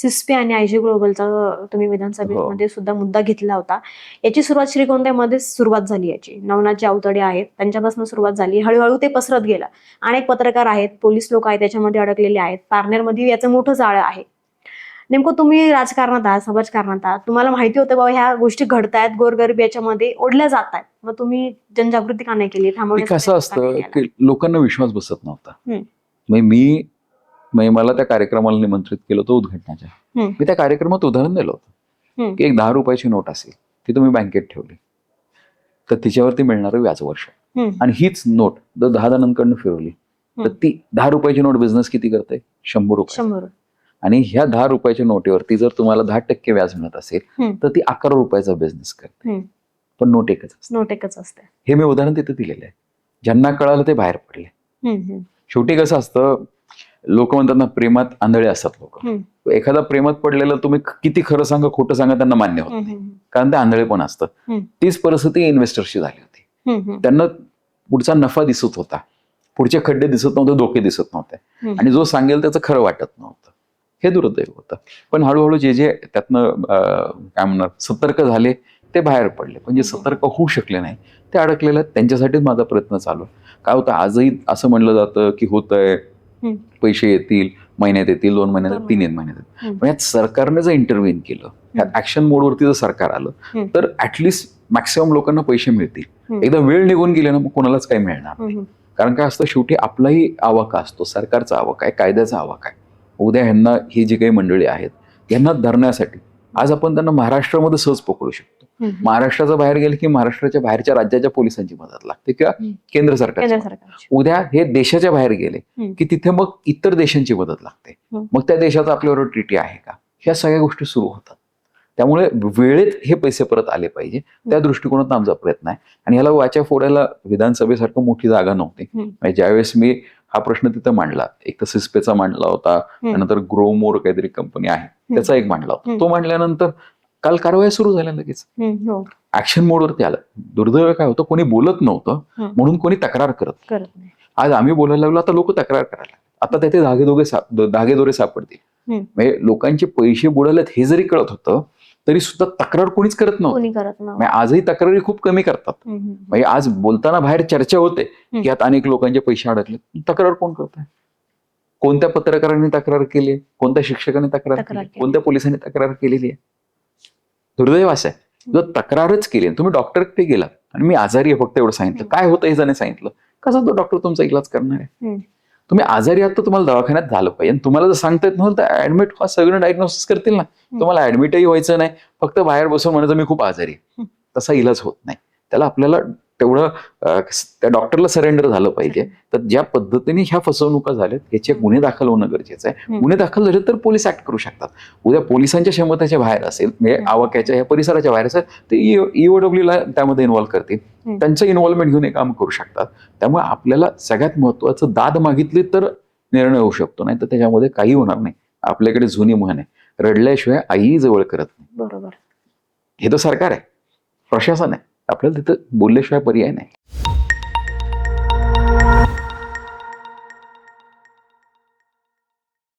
सिस्पे आणि आयजी ग्लोबलचा तुम्ही विधानसभेमध्ये सुद्धा मुद्दा घेतला होता. याची सुरुवात श्रीगोंद्यामध्येच सुरुवात झाली याची. नवनाथजी अवतडे आहेत. त्यांच्यापासून सुरुवात झाली. हळूहळू ते पसरत गेलं. अनेक पत्रकार आहेत. पोलीस लोक आहेत. त्याच्यामध्ये अडकलेले आहेत. पारनेरमध्ये याचं मोठं जाळं आहे. नेमकं तुम्ही राजकारणात आहात समाजकारणात आहात. तुम्हाला माहिती होतं बाबा ह्या गोष्टी घडतायत. गोरगरीब याच्यामध्ये ओढल्या जात आहेत मग तुम्ही जनजागृती का नाही केली? एक थांबवण्याचा असं प्रयत्न का असतं लोकांना विश्वास बसत नव्हता. म्हणजे मी म्हणजे मला त्या कार्यक्रमाला निमंत्रित केलं होतं उद्घाटनाच्या. मी त्या कार्यक्रमात उदाहरण दिलं होतं. की एक दहा रुपयाची नोट असेल ती तुम्ही बँकेत ठेवली. तर तिच्यावरती मिळणारं व्याज वर्ष हम्म. आणि हीच नोट जर दहा जणांकडनं फिरवली तर. ती दहा रुपयाची नोट बिझनेस किती करते? शंभर रुपये. आणि ह्या दहा रुपयाच्या नोटीवरती जर तुम्हाला दहा टक्के व्याज मिळत असेल. तर ती अकरा रुपयाचा बिझनेस करते. पण नोट एकच असते. नोट एकच असते. हे मी उदाहरण तिथे दिलेलं आहे. ज्यांना कळालं ते बाहेर पडले. शेवटी कसं असतं लोक म्हणतात ना प्रेमात आंधळे असतात लोक. एखादा प्रेमात पडलेलं तुम्ही किती खरं सांगा खोटं सांगा त्यांना मान्य होत नाही. कारण ते आंधळे पण असतं. तीच परिस्थिती इन्व्हेस्टरची झाली होती त्यांना पुढचा नफा दिसत होता पुढचे खड्डे दिसत नव्हते धोके दिसत नव्हते. आणि जो सांगेल त्याचं खरं वाटत नव्हतं हे दुर्दैव होतं पण हळूहळू जे जे त्यातनं काय म्हणणार सतर्क झाले ते बाहेर पडले पण जे. सतर्क होऊ शकले नाही ते अडकलेले. त्यांच्यासाठीच माझा प्रयत्न चालू. काय होतं आजही असं म्हणलं जातं की होतंय. पैसे येतील महिन्यात येतील दोन महिन्यात तीन महिन्यात. पण यात सरकारने जर इंटरव्ह्यन केलं ह्यात ऍक्शन मोडवरती जर सरकार आलं. तर ऍटलिस्ट मॅक्सिमम लोकांना पैसे मिळतील. एकदा वेळ निघून गेले ना मग कोणालाच काही मिळणार कारण काय असतं शेवटी आपलाही आवाका असतो सरकारचा आवाका आहे कायद्याचा आवाका आहे. उद्या ह्यांना ही जी काही मंडळी आहेत यांना धरण्यासाठी आज आपण त्यांना महाराष्ट्रामध्ये सहज पकडू शकतो. महाराष्ट्राच्या बाहेर गेले की महाराष्ट्राच्या बाहेरच्या राज्याच्या पोलिसांची मदत लागते किंवा. केंद्र सरकार उद्या हे देशाच्या बाहेर गेले. की तिथे मग इतर देशांची मदत लागते. मग त्या देशाचा आपल्यावर ट्रिटी आहे का ह्या सगळ्या गोष्टी सुरू होतात त्यामुळे वेळेत हे पैसे परत आले पाहिजे त्या दृष्टिकोनातून आमचा प्रयत्न आहे आणि ह्याला वाचा फोडायला विधानसभेसारखं मोठी जागा नव्हती. म्हणजे ज्यावेळेस मी हा प्रश्न तिथं मांडला. एक तर सिस्पेचा मांडला होता त्यानंतर ग्रोमोर काहीतरी कंपनी आहे त्याचा एक मांडला होता. तो मांडल्यानंतर काल कारवाई सुरू झाल्या लगेच. हो. ऍक्शन मोडवरती आलं. दुर्दैव काय होतं कोणी बोलत नव्हतं. म्हणून कोणी तक्रार करत आज आम्ही बोलायला लागलो आता लोक तक्रार करायला. आता तेथे धागेदोगे साप धागेदोरे सापडतील. म्हणजे लोकांचे पैसे बुडालेत हे जरी कळत होतं तरी सुद्धा तक्रार कोणीच करत नव्हतं. म्हणजे आजही तक्रारी खूप कमी करतात. म्हणजे आज बोलताना बाहेर चर्चा होते की यात अनेक लोकांचे पैसे अडकले तक्रार कोण करत आहे? कोणत्या पत्रकारांनी तक्रार केली? कोणत्या शिक्षकांनी तक्रार केली. कोणत्या पोलिसांनी तक्रार केलेली आहे? दुर्दैव असं आहे. जर तक्रारच केली तुम्ही डॉक्टरकडे गेला आणि मी आजारी आहे फक्त एवढं सांगितलं. काय होतं हे त्याने सांगितलं? कसा तो डॉक्टर तुमचा इलाज करणार आहे. तुम्ही आजारी आहात तर तुम्हाला दवाखान्यात झालं पाहिजे. आणि तुम्हाला जर सांगता येत नसेल तर ऍडमिट व्हा सगळं डायग्नोसिस करतील ना. तुम्हाला ऍडमिटही व्हायचं नाही. फक्त बाहेर बसून म्हणायचं मी खूप आजारी आहे. तसा इलाज होत नाही. त्याला आपल्याला तेवढं त्या डॉक्टरला सरेंडर झालं पाहिजे. तर ज्या पद्धतीने ह्या फसवणुका झाल्यात याचे गुन्हे दाखल होणं गरजेचं आहे. गुन्हे दाखल झाले तर पोलीस ऍक्ट करू शकतात. उद्या पोलिसांच्या क्षमतेच्या बाहेर असेल म्हणजे. आवाक्याच्या या परिसराच्या बाहेर असेल तर ईओडब्ल्यू ला त्यामध्ये इन्व्हॉल्व्ह करतील. त्यांचं इन्व्हॉल्वमेंट घेऊन हे काम करू शकतात. त्यामुळे आपल्याला सगळ्यात महत्वाचं दाद मागितली तर निर्णय होऊ शकतो. नाही तर त्याच्यामध्ये काही होणार नाही. आपल्याकडे जुनी म्हण आहे. रडल्याशिवाय आईही जवळ करत नाही. बरोबर. हे तर सरकार आहे. प्रशासन आहे. आपल्याला तिथं बोलल्याशिवाय पर्याय नाही.